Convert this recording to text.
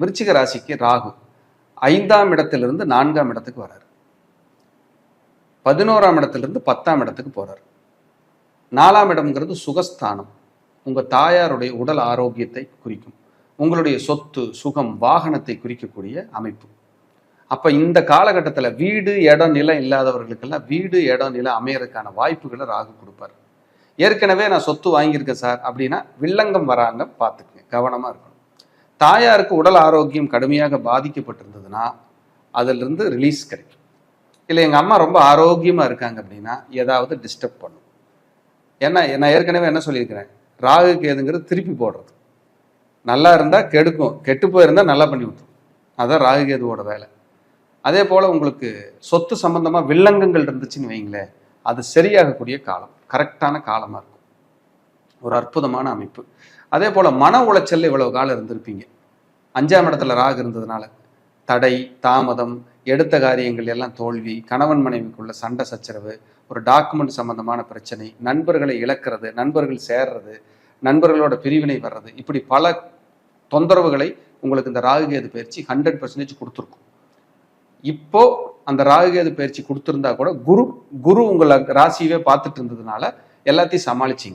விருச்சிக ராசிக்கு ராகு ஐந்தாம் இடத்திலிருந்து நான்காம் இடத்துக்கு வர்றார் பதினோராம் இடத்திலிருந்து பத்தாம் இடத்துக்கு போறார். நாலாம் இடம்ங்கிறது சுகஸ்தானம். உங்க தாயாருடைய உடல் ஆரோக்கியத்தை குறிக்கும். உங்களுடைய சொத்து சுகம் வாகனத்தை குறிக்கக்கூடிய அமைப்பு. அப்ப இந்த காலகட்டத்துல வீடு இடம் நிலம் இல்லாதவர்களுக்கெல்லாம் வீடு இடம் நிலம் அமையறதுக்கான வாய்ப்புகளை ராகு கொடுப்பார். ஏற்கனவே நான் சொத்து வாங்கியிருக்கேன் சார் அப்படின்னா வில்லங்கம் வராங்க பார்த்துக்குங்க. கவனமா இருக்கணும். தாயாருக்கு உடல் ஆரோக்கியம் கடுமையாக பாதிக்கப்பட்டிருந்ததுன்னா அதிலிருந்து ரிலீஸ் கிடைக்கும். இல்லை எங்கள் அம்மா ரொம்ப ஆரோக்கியமாக இருக்காங்க அப்படின்னா ஏதாவது டிஸ்டர்ப் பண்ணும். ஏன்னா நான் ஏற்கனவே என்ன சொல்லியிருக்கிறேன்? ராகு கேதுங்கிறது திருப்பி போடுறது. நல்லா இருந்தால் கெடுக்கும். கெட்டு போயிருந்தால் நல்லா பண்ணி விட்டுரும் அதுதான் ராகு கேதுவோட வேலை. அதே போல் உங்களுக்கு சொத்து சம்பந்தமாக வில்லங்கங்கள் இருந்துச்சுன்னு வைங்களேன் அது சரியாகக்கூடிய காலம். கரெக்டான காலமாக இருக்கும். ஒரு அற்புதமான அமைப்பு. அதே போல் மன உளைச்சல் இவ்வளவு காலம் இருந்திருப்பீங்க. அஞ்சாம் இடத்துல ராகு இருந்ததுனால தடை தாமதம் எடுத்த காரியங்கள் எல்லாம் தோல்வி கணவன் மனைவிக்குள்ள சண்டை சச்சரவு ஒரு டாக்குமெண்ட் சம்பந்தமான பிரச்சனை நண்பர்களை இழக்கிறது நண்பர்கள் சேர்றது நண்பர்களோட பிரிவினை வர்றது இப்படி பல தொந்தரவுகளை உங்களுக்கு இந்த ராகுகேது பயிற்சி ஹண்ட்ரட் பர்சன்டேஜ் கொடுத்துருக்கும். இப்போ அந்த ராகுகேது பயிற்சி கொடுத்துருந்தா கூட குரு குரு உங்களை ராசியவே பார்த்துட்டு இருந்ததுனால எல்லாத்தையும் சமாளிச்சிங்க.